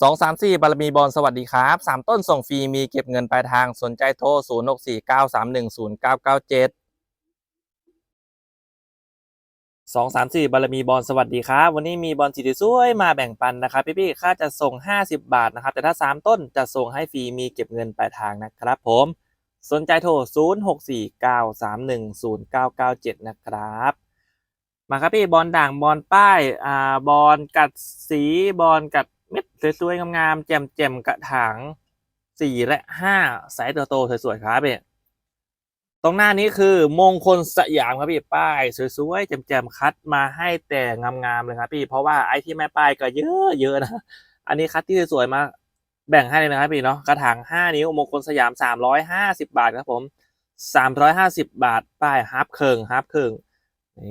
สองสามสี่บารมีบอลสวัสดีครับสามต้นส่งฟรีมีเก็บเงินปลายทางสนใจโทรศูนย์หกสี่เก้าสามหนึ่งศูนย์เก้าเก้าเจ็ดสองสามสี่บารมีบอลสวัสดีครับ วันนี้มีบอลสีสวยมาแบ่งปันนะครับพี่ๆค่าจะส่งห้าสิบบาทนะครับ แต่ถ้าสามต้นจะส่งให้ฟรีมีเก็บเงินปลายทางนะครับผม สนใจโทรศูนย์หกสี่เก้าสามหนึ่งศูนย์เก้าเก้าเจ็ดนะครับมาครับพี่บอลด่างบอลป้ายอ่าบอลกัดสีบอลกัด สวยๆงามๆแจ่มๆกระถางสี่และห้าไซส์โตๆสวยๆครับพี่ตรงหน้านี้คือมงคลสยามครับพี่ป้ายสวยๆแจ่มๆคัดมาให้แต่งามๆเลยครับพี่เพราะว่าไอ้ที่ไม่ป้ายก็เยอะเยอะนะอันนี้คัดที่สวยๆมาแบ่งให้เลยนะครับพี่เนาะกระถางห้านิ้วมงคลสยามสามร้อยห้าสิบบาทครับผมสามร้อยห้าสิบบาทป้ายฮับเคิงฮับเคิง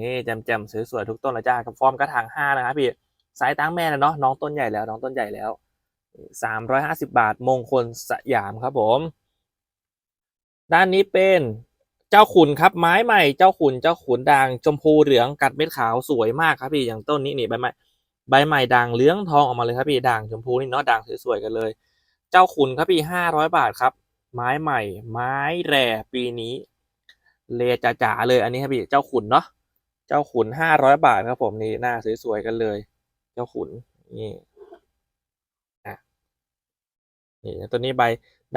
นี่แจ่มๆสวยๆทุกต้นเลยจ้ากับฟอร์มกระถางห้านะครับพี่ สายตั้งแม่แล้วเนาะน้องต้นใหญ่แล้วน้องต้นใหญ่แล้วสามร้อยห้าสิบาทมงคลสยามครับผม ด้านนี้เป็นเจ้าขุนครับไม้ใหม่เจ้าขุนเจ้าขุนด่างชมพูเหลืองกัดเม็ดขาวสวยมากครับพี่อย่างต้นนี้นี่ใบใหม่ใบใหม่ด่างเหลืองทองออกมาเลยครับพี่ด่างชมพูนี่เนาะด่างสวยๆกันเลย เจ้าขุนครับพี่ห้าร้อยบาทครับ ไม้ใหม่ ไม้แร่ปีนี้เลจ๋าๆเลยอันนี้ครับพี่เจ้าขุนเนาะเจ้าขุนห้าร้อยบาทครับผมนี่หน้าสวยๆกันเลย เจ้าขุนนี่อะนี่ตัวนี้ใบ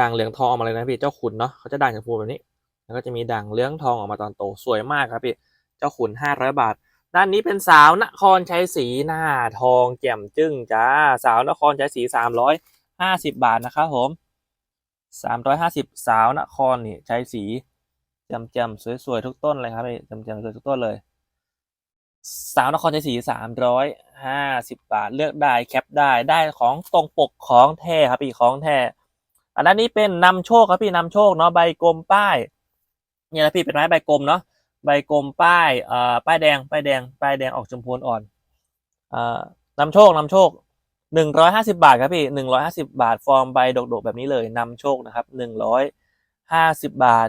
ด่างเหลืองทองออกมาเลยนะพี่เจ้าขุนเนาะเขาจะด่างชมพูแบบนี้ แล้วก็จะมีด่างเหลืองทองออกมาตอนโตสวยมากครับพี่เจ้าขุนห้าร้อยบาท ด้านนี้เป็นสาวนครชัยศรีหน้าทองแจ่มจึ้งจ้าสาวนครชัยศรีสามร้อยห้าสิบบาทนะครับผมสามร้อยห้าสิบสาวนครนี่ชัยศรีแจ่มๆสวยๆทุกต้นเลยครับพี่แจ่มๆสวยทุกต้นเลย สาวนครชัยศรีสามร้อยห้าสิบบาทเลือกได้แคปได้ได้ของตรงปกของแท้ครับพี่ของแท้อันนั้นนี้เป็นนำโชคครับพี่นำโชคเนาะใบกลมป้ายเนี่ยนะพี่เป็นไม้ใบกลมเนาะใบกลมป้ายเอ่อป้ายแดงป้ายแดงป้ายแดงออกชมพูอ่อนเอ่อนำโชคนำโชคหนึ่งร้อยห้าสิบาทครับพี่หนึ่งร้อยห้าสิบาท ฟอร์มใบดกๆแบบนี้เลยนำโชคนะครับหนึ่งร้อยห้าสิบบาท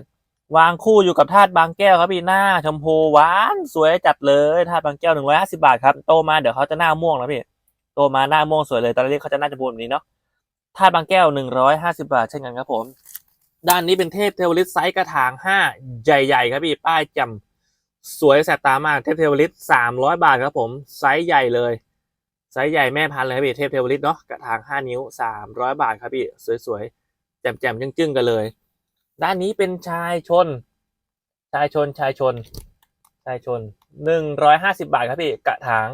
วางคู่อยู่กับธาตุบางแก้วครับพี่หน้าชมพูหวานสวยจัดเลยธาตุบางแก้วหนึ่งร้อยห้าสิบาทครับโตมาเดี๋ยวเขาจะหน้าม่วงแล้วพี่โตมาหน้าม่วงสวยเลยตอนแรกเขาจะหน้าชมพูแบบนี้เนาะธาตุบางแก้วหนึ่งร้อยห้าสิบาทเช่นกันครับผม ด้านนี้เป็นเทพเทวฤทธิ์ไซส์กระถางห้าใหญ่ๆครับพี่ป้ายจำสวยแสบตามากเทพเทวฤทธิ์สามร้อยบาทครับผมไซส์ใหญ่เลยไซส์ใหญ่แม่พันธุ์เลยครับพี่เทพเทวฤทธิ์เนาะกระถางห้านิ้วสามร้อยบาทครับพี่สวยๆแจ่มๆจึ้งๆกันเลย ด้านนี้เป็นชายชน ชายชนชายชน ชายชนหนึ่งร้อยห้าสิบาทครับพี่กระถาง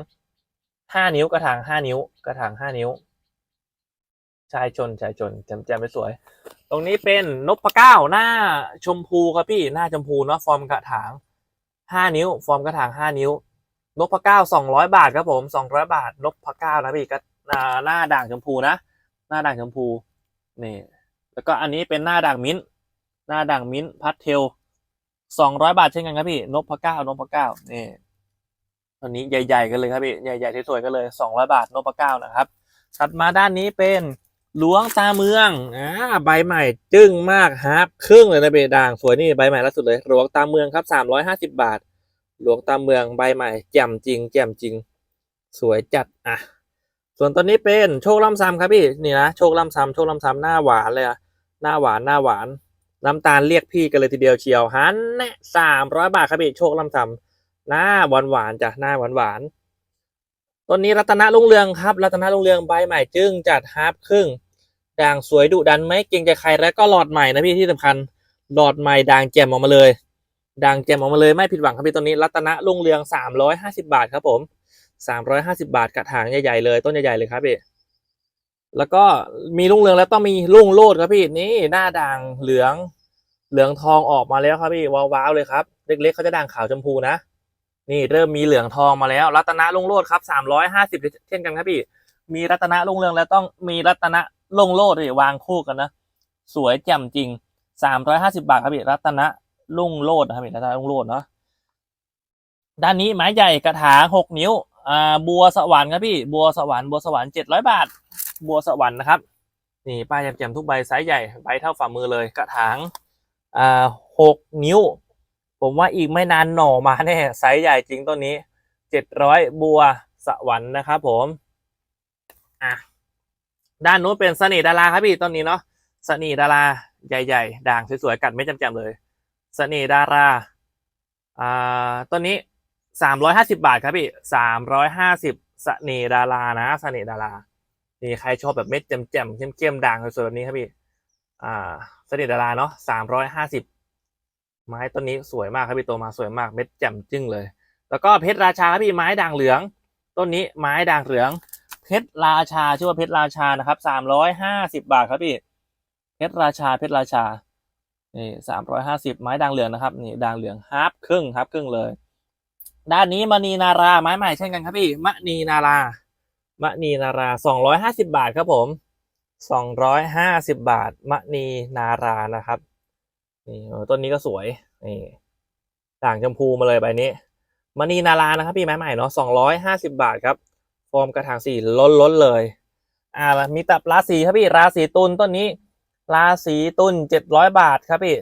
ห้านิ้วกระถางห้านิ้ว กระถางห้านิ้ว ชายชนชายชนแจมแจมไปสวย ตรงนี้เป็นนกพเก้าหน้าชมพูครับพี่หน้าชมพูเนาะฟอร์มกระถางห้านิ้ว ฟอร์มกระถางห้านิ้วนกพเก้าสองร้อยบาทครับผมสองร้อยบาท นกพเก้านะพี่ก็หน้าด่างชมพูนะ หน้าด่างชมพูนี่แล้วก็อันนี้เป็นหน้าด่างมิ้นท์ หน้าด่างมิ้นพัดเทลสองร้อยบาทเช่นกันครับพี่นพเก้านพเก้านี่ตัวนี้ใหญ่ ๆ กันเลยครับพี่ใหญ่ๆสวยๆกันเลยสองร้อยบาทนพเก้านะครับถัดมาด้านนี้เป็นหลวงตาเมืองอ่าใบใหม่จึ้งมากฮาร์ปครึ่งเลยนะเบด่างสวยนี่ใบใหม่ล่าสุดเลยหลวงตาเมืองครับสามร้อยห้าสิบาท หลวงตาเมืองใบใหม่แจ่มจริง แจ่มจริง สวยจัดอะส่วนตัวนี้เป็นโชคล่ำซ้ำครับพี่นี่นะโชคล่ำซ้ำโชคล่ำซ้ำหน้าหวานเลยอะหน้าหวานหน้าหวาน น้ำตาลเรียกพี่กันเลยทีเดียวเชียวฮันแน่สามร้อยบาทครับพี่โชคลำทำหน้าหวานหวานๆจ้ะหน้าหวานหวานๆต้นนี้รัตนรุ่งเรืองครับ รัตนรุ่งเรืองใบใหม่จึ้งจัดฮาร์ปครึ่งด่างสวยดุดันไม่เกรงใจใครแล้วก็หลอดใหม่นะพี่ที่สำคัญหลอดใหม่ด่างแจ่มออกมาเลยด่างแจ่มออกมาเลยไม่ผิดหวังครับพี่ต้นนี้รัตนรุ่งเรืองสามร้อยห้าสิบาทครับผมสามร้อยห้าสิบาทกระถางใหญ่ๆเลยต้นใหญ่ๆเลยครับพี่ แล้วก็มีรุ่งเรืองแล้วต้องมีรุ่งโลดครับพี่นี่หน้าด่างเหลืองเหลืองทองออกมาแล้วครับพี่ว้าวๆเลยครับเล็กๆเขาจะด่างขาวชมพูนะ นี่เริ่มมีเหลืองทองมาแล้วรัตนะรุ่งโรดครับสามร้อยห้าสิบเช่นกันครับพี่ มีรัตนะรุ่งเรืองแล้วต้องมีรัตนะรุ่งโรดเลยวางคู่กันนะสวยแจ่มจริงสามร้อยห้าสิบาทครับพี่รัตนะรุ่งโรดนะครับพี่รัตนะรุ่งโรดเนาะด้านนี้ไม้ใหญ่กระถางหกนิ้ว อ่าบัวสวรรค์ครับพี่ บัวสวรรค์บัวสวรรค์เจ็ดร้อยบาท บัวสวรรค์นะครับ นี่ป้ายแจ่มๆทุกใบไซส์ใหญ่ใบเท่าฝ่ามือเลยกระถางอ่าหกนิ้ว ผมว่าอีกไม่นานหน่อมาแน่ไซส์ใหญ่จริงต้นนี้เจ็ดร้อยบัวสวรรค์นะครับผมอะด้านนู้นเป็นสน่ห์ดาราครับพี่ต้นนี้เนาะสน่ห์ดาราใหญ่ ๆ ด่างสวยๆกัดไม่จำๆเลยสน่ห์ดาราอ่าต้นนี้ สามร้อยห้าสิบาทครับพี่สามร้อยห้าสิบสเนดารานะสเนดารานี่ใครชอบแบบเม็ดแจ่มๆเข้มๆด่างสวยแบบนี้ครับพี่ อ่าสเนดาราเนาะสามร้อยห้าสิบไม้ต้นนี้สวยมากครับพี่โตมาสวยมากเม็ดแจ่มจึ้งเลย แล้วก็เพชรราชาครับพี่ไม้ด่างเหลือง ต้นนี้ไม้ด่างเหลือง เพชรราชาชื่อว่าเพชรราชานะครับสามร้อยห้าสิบาทครับพี่ เพชรราชาเพชรราชานี่สามร้อยห้าสิบไม้ด่างเหลืองนะครับนี่ด่างเหลืองฮาร์ปครึ่งฮาร์ปครึ่งเลย ด้านนี้มณีนาราไม้ใหม่เช่นกันครับพี่มณีนารามณีนาราสองร้อยห้าสิบาทครับผมสองร้อยห้าสิบาทมณีนารานะครับนี่ต้นนี้ก็สวยนี่ด่างชมพูมาเลยใบนี้มณีนารานะครับพี่ไม้ใหม่เนาะสองร้อยห้าสิบาทครับฟอร์มกระถางสี่ล้นล้นเลยอ่ามีตับราศีครับพี่ราศีตุลต้นนี้ ราศีตุลเจ็ดร้อยบาทครับพี่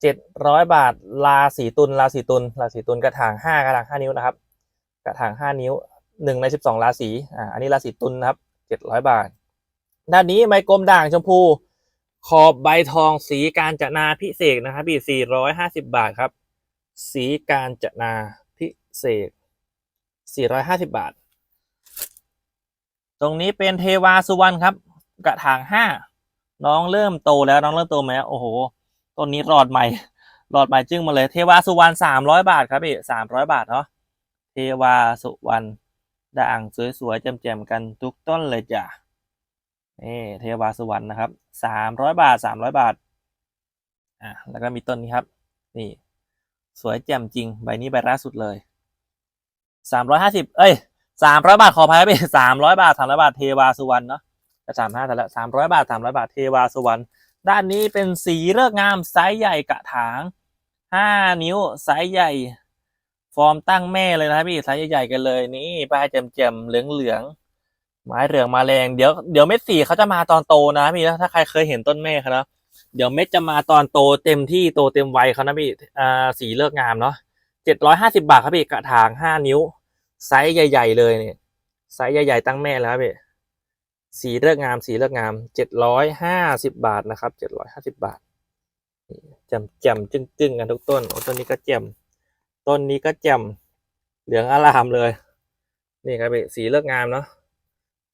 เจ็ดร้อยบาทราศีตุลราศีตุลราศีตุลกระถางห้ากระถางห้านิ้วนะครับ กระถางห้านิ้วหนึ่งในสิบสองราศีอ่าอันนี้ราศีตุลนะครับเจ็ดร้อยบาท ด้านนี้ไม้กลมด่างชมพู ขอบใบทองสีการจนาพิเศษนะครับพี่สี่ร้อยห้าสิบาทครับ สีการจนาพิเศษสี่ร้อยห้าสิบาท ตรงนี้เป็นเทวาสุวรรณครับ กระถางห้าน้องเริ่มโตแล้วน้องเริ่มโตไหมโอ้โห ต้นนี้รอดใหม่รอดใหม่จึ้งมาเลย เทวาสุวรรณสามร้อยบาทครับพี่สามร้อยบาทเนาะเทวาสุวรรณด่างสวยๆแจ่มๆกันทุกต้นเลยจ้ะนี่เทวาสุวรรณนะครับสามร้อยบาทสามร้อยบาทอะแล้วก็มีต้นนี้ครับ นี่ สวยแจ่มจริง ใบนี้ใบล่าสุดเลยสามร้อยห้าสิบเอ้ยสามร้อยบาทขออภัยไปสามร้อยบาทสามร้อยบาทเทวาสุวรรณเนาะจะสามห้าแต่ละสามร้อยบาทสามร้อยบาทเทวาสุวรรณ ด้านนี้เป็นสีเลือกงามไซส์ใหญ่กระถางห้านิ้วไซส์ใหญ่ ฟอร์มตั้งแม่เลยนะพี่ไซส์ใหญ่ๆกันเลยนี่ปลายแจ่มๆเหลืองๆไม้เหลืองมาแรงเดี๋ยวเดี๋ยวเม็ดสีเขาจะมาตอนโตนะพี่นะถ้าใครเคยเห็นต้นแม่เขานะเดี๋ยวเม็ดจะมาตอนโตเต็มที่โตเต็มวัยเขานะพี่อ่าสีเลือกงามเนาะเจ็ดร้อยห้าสิบาทครับพี่กระถางห้านิ้ว ไซส์ใหญ่ ๆ เลยเนี่ยไซส์ใหญ่ ๆ ตั้งแม่แล้วครับพี่ สีเลือกงามสีเลือกงามเจ็ดร้อยห้าสิบบาทนะครับเจ็ดร้อยห้าสิบบาทแจ่มแจ่มจึ้งจึ้งกันทุกต้นโอ้ต้นนี้ก็แจ่มต้นนี้ก็แจ่มเหลืองอลามเลย นี่ครับพี่สีเลือกงามเนาะ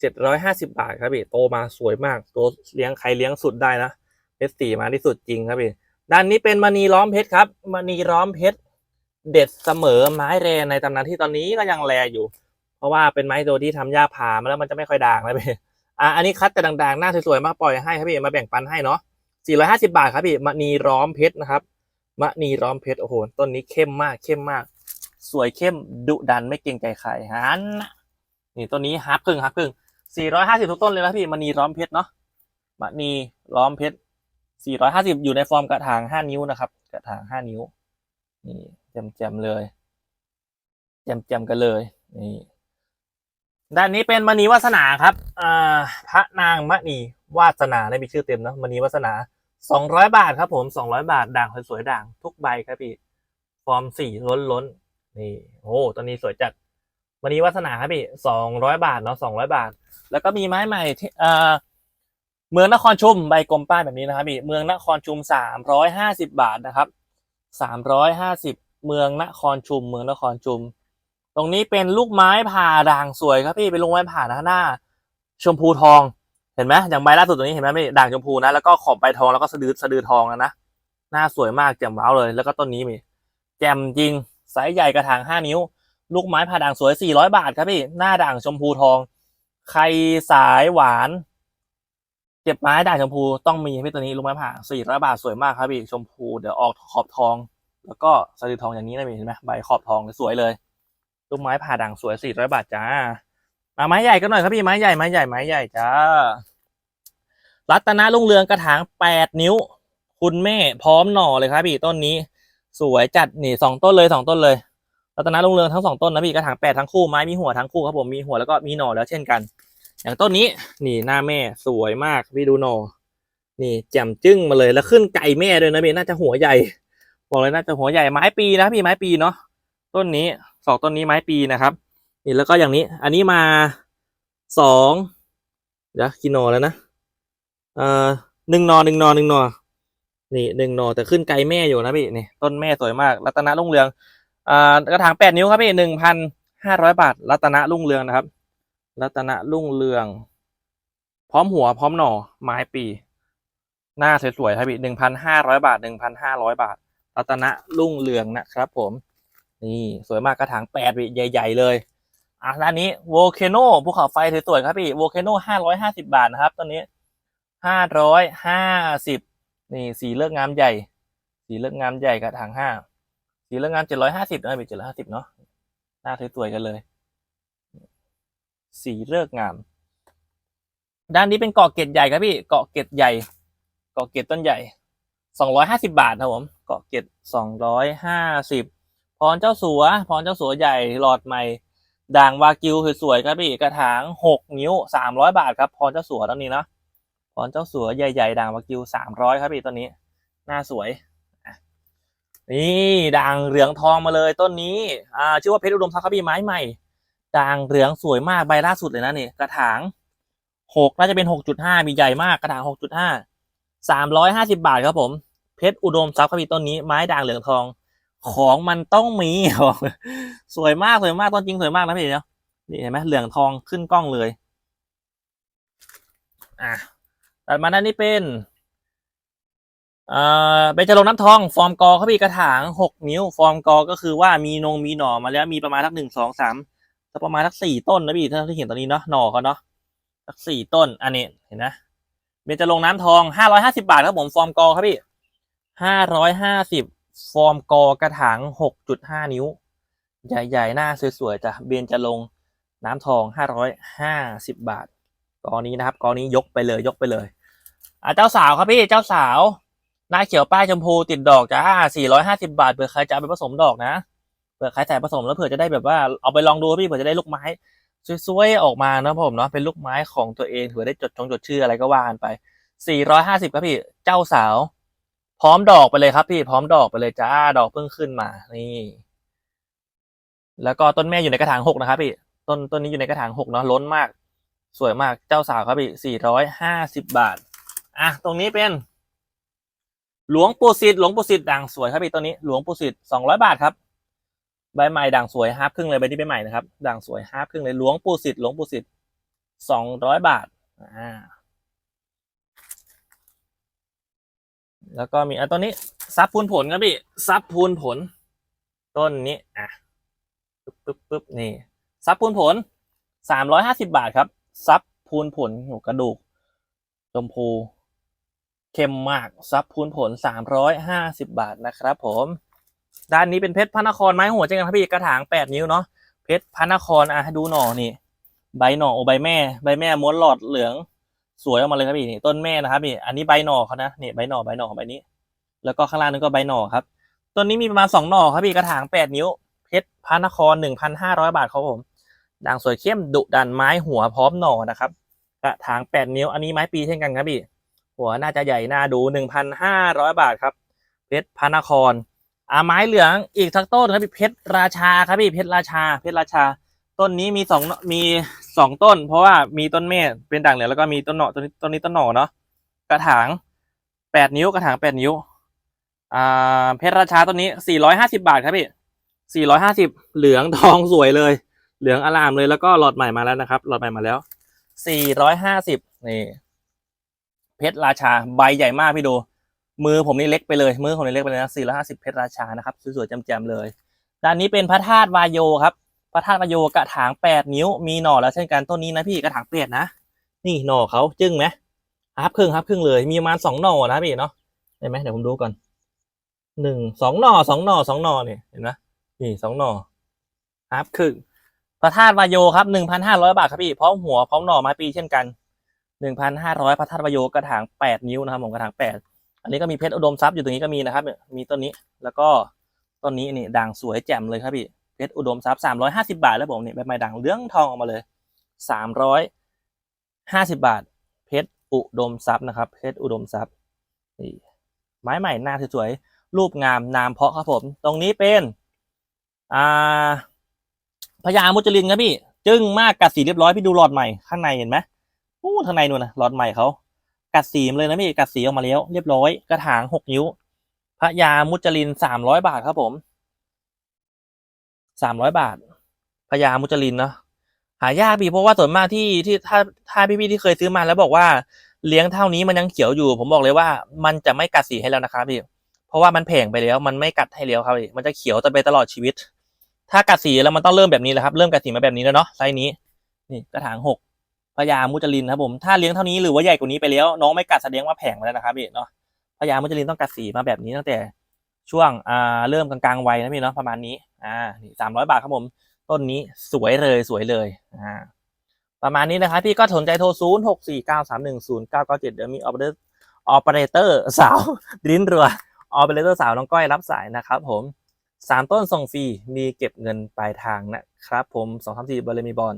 เจ็ดร้อยห้าสิบาทครับพี่โตมาสวยมากตัวเลี้ยงใครเลี้ยงสุดได้นะเพชรสีมาที่สุดจริงครับพี่ด้านนี้เป็นมณีล้อมเพชรครับมณีล้อมเพชรเด็ดเสมอไม้แรในตำนานที่ตอนนี้ก็ยังแรอยู่ เพราะว่าเป็นไม้ตัวที่ทำหญ้าผ่ามาแล้วมันจะไม่ค่อยด่างแล้วพี่ อะอันนี้คัดแต่ด่างๆ หน้าสวยๆ มาปล่อยให้ครับพี่ มาแบ่งปันให้เนาะ450 บาทครับพี่มณีร้อมเพชรนะครับมณีร้อมเพชร โอ้โห ต้นนี้เข้มมาก เข้มมาก สวยเข้ม ดุดัน ไม่เกรงใจใครฮันน่ะนี่ต้นนี้ฮับครึ่งฮับครึ่ง450 ทุกต้นเลยนะพี่มณีร้อมเพชรเนาะมณีร้อมเพชร 450 อยู่ในฟอร์มกระถาง 5 นิ้วนะครับ กระถาง 5 นิ้ว นี่แจมๆเลยแจมๆกันเลย นี่ ด้านนี้เป็นมณีวาสนาครับอพระนางมณีวาสนาได้มีชื่อเต็มนะมณีวาสนาสองร้อยบาทครับผมสองร้อยบาท ด่างสวยๆด่างทุกใบครับพี่ ฟอร์มสีล้นล้นๆนี่โอ้ตอนนี้สวยจัดมณีวาสนาครับพี่สองร้อยบาทเนาะสองร้อยบาท แล้วก็มีไม้ใหม่ที่เมืองนครชุมใบกลมป้ายแบบนี้นะครับพี่เมืองนครชุมสามร้อยห้าสิบบาทนะครับสามร้อยห้าสิบเมืองนครชุม เมืองนครชุม ตรงนี้เป็นลูกไม้ผ่าด่างสวยครับพี่เป็นลูกไม้ผ่าหน้า ชมพูทองเห็นไหมอย่างใบล่าสุดตัวนี้เห็นไหมพี่ด่างชมพูนะแล้วก็ขอบใบทองแล้วก็สะดือสะดือทองนะนะหน้าสวยมากแจ่มว้าวเลย แล้วก็ต้นนี้มีแจ่มจริงไซส์ใหญ่กระถางห้านิ้ว ลูกไม้ผ่าด่างสวยสี่ร้อยบาทครับพี่หน้าด่างชมพูทอง ใครสายหวานเก็บไม้ด่างชมพูต้องมีพี่ตัวนี้ลูกไม้ผ่าสี่ร้อยบาทสวยมากครับพี่ชมพูเดี๋ยวออกขอบทอง แล้วก็สะดือทองอย่างนี้นะพี่เห็นไหมใบขอบทองสวยเลย ลูกไม้ผ่าด่างสวยสี่ร้อยบาทจ้ามาไม้ใหญ่กันหน่อยครับพี่ไม้ใหญ่ไม้ใหญ่ไม้ใหญ่จ้ารัตนาลุ่งเรืองกระถางแปดนิ้ว คุณแม่พร้อมหน่อเลยครับพี่ต้นนี้ สวยจัดนี่สองต้นเลยสองต้นเลย รัตนาลุ่งเรืองทั้งสองต้นนะพี่กระถางแปดทั้งคู่ไม้มีหัวทั้งคู่ครับผมมีหัวแล้วก็มีหน่อแล้วเช่นกัน อย่างต้นนี้นี่หน้าแม่สวยมากพี่ดูหน่อนี่แจ่มจึ้งมาเลยแล้วขึ้นไก่แม่ด้วยนะพี่น่าจะหัวใหญ่บอกเลยน่าจะหัวใหญ่ไม้ปีนะพี่ไม้ปีเนาะ ต้นนี้สองต้นนี้ไม้ปีนะครับนี่แล้วก็อย่างนี้ อันนี้มาสองเดี๋ยวกี่หนอแล้วนะเอ่อหนึ่งหนอหนึ่งหนอหนึ่งหนอนี่หนึ่งหนอแต่ขึ้นไกลแม่อยู่นะพี่นี่ต้นแม่สวยมากรัตนะรุ่งเรืองอ่ากระถางแปดนิ้วครับพี่หนึ่งพันห้าร้อยบาท รัตนะรุ่งเรืองนะครับ รัตนะรุ่งเรือง พร้อมหัวพร้อมหน่อไม้ปี หน้าสวยๆครับพี่หนึ่งพันห้าร้อยบาทหนึ่งพันห้าร้อยบาท รัตนะรุ่งเรืองนะครับผม นี่สวยมากกระถางแปดใหญ่ ๆ เลยอะร้านนี้โวลเคโนภูเขาไฟสวยๆครับพี่โวลเคโนห้าร้อยห้าสิบาทนะครับตอนนี้ห้าร้อยห้าสิบนี่สีเลือกงามใหญ่ สีเลือกงามใหญ่กระถางห้าสีเลือกงามเจ็ดร้อยห้าสิบนะพี่เจ็ดร้อยห้าสิบเนาะหน้าสวยๆกันเลย สีเลือกงาม ด้านนี้เป็นเกาะเกตใหญ่ครับพี่เกาะเกตใหญ่ เกาะเกตต้นใหญ่สองร้อยห้าสิบาทครับผมเกาะเกตสองร้อยห้าสิบ รเจ้าสัวพรเจ้าสัวใหญ่หลอดใหม่ ด่างวากิวสวยๆครับพี่กระถางหกนิ้วสามร้อยบาทครับพรเจ้าสัวต้นนี้นะพรเจ้าสัวใหญ่ๆด่างวากิวสามร้อยครับพี่ต้นนี้ หน้าสวยนี่ด่างเหลืองทองมาเลยต้นนี้อ่าชื่อว่าเพชรอุดมทรัพย์ครับพี่ไม้ใหม่ด่างเหลืองสวยมากใบล่าสุดเลยนะนี่กระถางหกน่าจะเป็นหกจุดห้ามีใหญ่มากกระถางหกจุดห้าสามร้อยห้าสิบาทครับผมเพชรอุดมทรัพย์ครับพี่ต้นนี้ไม้ด่างเหลืองทอง ของมันต้องมีสวยมากสวยมากต้นจริงสวยมากนะพี่เนาะนี่เห็นไหมเหลืองทองขึ้นกล้องเลยอะตัดมาด้านนี้เป็นเอ่อเบญจรงน้ำทอง ฟอร์มกอเขาพี่กระถางหกนิ้ว ฟอร์มกอก็คือว่ามีนงมีหน่อมาแล้วมีประมาณทักหนึ่งสองสามสักประมาณทักสี่ต้นนะพี่ถ้าที่เห็นตอนนี้เนาะหน่อเขาเนาะสักสี่ต้น อันนี้เห็นนะเบญจรงน้ำทองห้าร้อยห้าสิบาทครับผมฟอร์มกอครับพี่ห้าร้อยห้าสิบ ฟอร์มกอกระถางหกจุดห้านิ้ว ใหญ่ๆ หน้าสวยๆจะเบนจะลงน้ำทองห้าร้อยห้าสิบาท กอนี้นะครับ กอนี้ยกไปเลยยกไปเลย อะเจ้าสาวครับพี่เจ้าสาว หน้าเขียวป้ายชมพูติดดอกจ้าสี่ร้อยห้าสิบาทเผื่อใครจะเอาไปผสมดอกนะเผื่อใครใส่ผสมแล้วเผื่อจะได้แบบว่าเอาไปลองดูพี่เผื่อจะได้ลูกไม้สวยๆออกมานะผมเนาะเป็นลูกไม้ของตัวเองเผื่อได้จดชงจดชื่ออะไรก็ว่ากันไปสี่ร้อยห้าสิบครับพี่เจ้าสาว พร้อมดอกไปเลยครับ พี่พร้อมดอกไปเลยจ้าดอกเพิ่งขึ้นมา นี่ แล้วก็ต้นแม่อยู่ในกระถางหกนะครับพี่ต้นต้นนี้อยู่ในกระถางหกเนาะล้นมาก สวยมากเจ้าสาวครับพี่สี่ร้อยห้าสิบบาท อะตรงนี้เป็น หลวงปู่สิทธิ์หลวงปู่สิทธิ์ด่างสวยครับพี่ตัวนี้หลวงปู่สิทธิ์สองร้อยบาทครับใบใหม่ด่างสวยฮาร์ปครึ่งเลยใบนี้ใบใหม่นะครับด่างสวยฮาร์ปครึ่งเลยหลวงปู่สิทธิ์หลวงปู่สิทธิ์สองร้อยบาทอ่า แล้วก็มีอะตัวนี้ซับพูนผลครับพี่ซับพูนผล ต้นนี้อะปึ๊บปึ๊บปึ๊บนี่ซับพูนผลสามร้อยห้าสิบาทครับซับพูนผลหัวกระดูกชมพูเข้มมากซับพูนผลสามร้อยห้าสิบาทนะครับ ผม ด้านนี้เป็นเพชรพระนครไม้หัวเจกันครับพี่กระถางแปดนิ้วเนาะเพชรพระนครอะให้ดูหน่อนี่ ใบหน่อโอใบแม่ ใบแม่ม้วนหลอดเหลือง สวยออกมาเลยครับพี่นี่ต้นแม่นะครับนี่อันนี้ใบหน่อเขานะนี่ใบหน่อใบหน่อของใบนี้ แล้วก็ข้างล่างนึงก็ใบหน่อครับต้นนี้มีประมาณสองหน่อครับพี่กระถางแปดนิ้วเพชรพระนครหนึ่งพันห้าร้อยบาทครับผมด่างสวยเข้มดุดันไม้หัวพร้อมหน่อนะครับกระถางแปดนิ้วอันนี้ไม้ปีเช่นกันครับพี่หัวน่าจะใหญ่น่าดูหนึ่งพันห้าร้อยบาทครับเพชรพระนครอ่าไม้เหลืองอีกทักต้นครับพี่เพชรราชาครับพี่เพชรราชา เพชรราชา ต้นนี้มีสองมี สองต้น เพราะว่ามีต้นแม่เป็นด่างเหลืองแล้วก็มีต้นหน่อต้นนี้ต้นนี้ต้นหน่อเนาะกระถางแปดนิ้วกระถางแปดนิ้ว อ่า เพชรราชาต้นนี้สี่ร้อยห้าสิบาทครับพี่สี่ร้อยห้าสิบเหลืองทองสวยเลย เหลืองอลามเลยแล้วก็หลอดใหม่มาแล้วนะครับ หลอดใหม่มาแล้วสี่ร้อยห้าสิบนี่ เพชรราชาใบใหญ่มากพี่ดู มือผมนี่เล็กไปเลย มือผมนี่เล็กไปเลยนะสี่ร้อยห้าสิบเพชรราชานะครับสวยๆแจ่มๆเลย ด้านนี้เป็นพระธาตุวายโยครับ พระธาตุวายโยกระถางแปดนิ้ว มีหน่อแล้วเช่นกันต้นนี้นะพี่กระถางแปดนะ นี่หน่อเขาจึ้งไหมฮับครึ่งฮับครึ่งเลย มีประมาณสองหน่อนะพี่เนาะเห็นไหมเดี๋ยวผมดูก่อนหนึ่งสองหน่อสองหน่อสองหน่อเนี่ยเห็นไหมนี่สองหน่อฮับครึ่งพระธาตุวายโยครับหนึ่งพันห้าร้อยบาทครับพี่พร้อมหัวพร้อมหน่อไม้ปีเช่นกันหนึ่งพันห้าร้อยพระธาตุวายโยกระถางแปดนิ้วนะครับผมกระถางแปดอันนี้ก็มีเพชรอุดมทรัพย์อยู่ตรงนี้ก็มีนะครับมีต้นนี้แล้วก็ต้นนี้นี่ด่างสวยแจ่มเลยครับพี่ ชรอุดมทรัพย์สามร้อยห้าสิบาทแล้วผมเนี่ยใบไม้ด่างเลื้องทองออกมาเลยสามร้อยห้าสิบาท เพชรอุดมทรัพย์นะครับ เพชรอุดมทรัพย์นี่ไม้ใหม่หน้าสวยๆรูปงามนามเพาะครับผม ตรงนี้เป็นอ่าพญามุจลินครับพี่จึ้งมากกัดสีเรียบร้อยพี่ดูหลอดใหม่ข้างในเห็นไหมอู้ทางในนู่นนะหลอดใหม่เขากัดสีมเลยนะพี่กัดสีออกมาแล้ว เรียบร้อยกระถางหกนิ้วพระยามุจลินสามร้อยบาทครับผม สามร้อยบาทพระยามุจลินเนาะหายากพี่เพราะว่าส่วนมากที่ที่ถ้าถ้าพี่ๆที่เคยซื้อมาแล้วบอกว่าเลี้ยงเท่านี้มันยังเขียวอยู่ ผมบอกเลยว่ามันจะไม่กัดสีให้แล้วนะครับพี่เพราะว่ามันแผงไปแล้ว มันไม่กัดให้แล้วครับพี่มันจะเขียวต่อไปตลอดชีวิต ถ้ากัดสีแล้วมันต้องเริ่มแบบนี้แหละครับ เริ่มกัดสีมาแบบนี้แล้วเนาะไซส์นี้ นี่กระถางหกพญามุจลินครับผมถ้าเลี้ยงเท่านี้หรือว่าใหญ่กว่านี้ไปแล้วน้องไม่กัดแสดงว่าแผงแล้วนะครับพี่เนาะพญามุจลินต้องกัดสีมาแบบนี้ตั้งแต่ช่วงอ่าเริ่มกลางๆวัยนะพี่เนาะประมาณนี้ อ่านี่สามร้อยบาทครับผม ต้นนี้สวยเลยสวยเลยอ่าประมาณนี้นะครับพี่ก็สนใจโทรศูนย์หกสี่เก้าสามหนึ่งศูนย์เก้าเก้าเจ็ดเดี๋ยวมีออเปอเรเตอร์ออเปอเรเตอร์สาวดิ้นเรัวออเปอเรเตอร์สาวน้องก้อยรับสายนะครับผมสามต้นส่งฟรีมีเก็บเงินปลายทางนะครับผมสองสามสี่บริมีบอล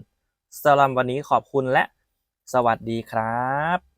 สำหรับวันนี้ขอบคุณและสวัสดีครับ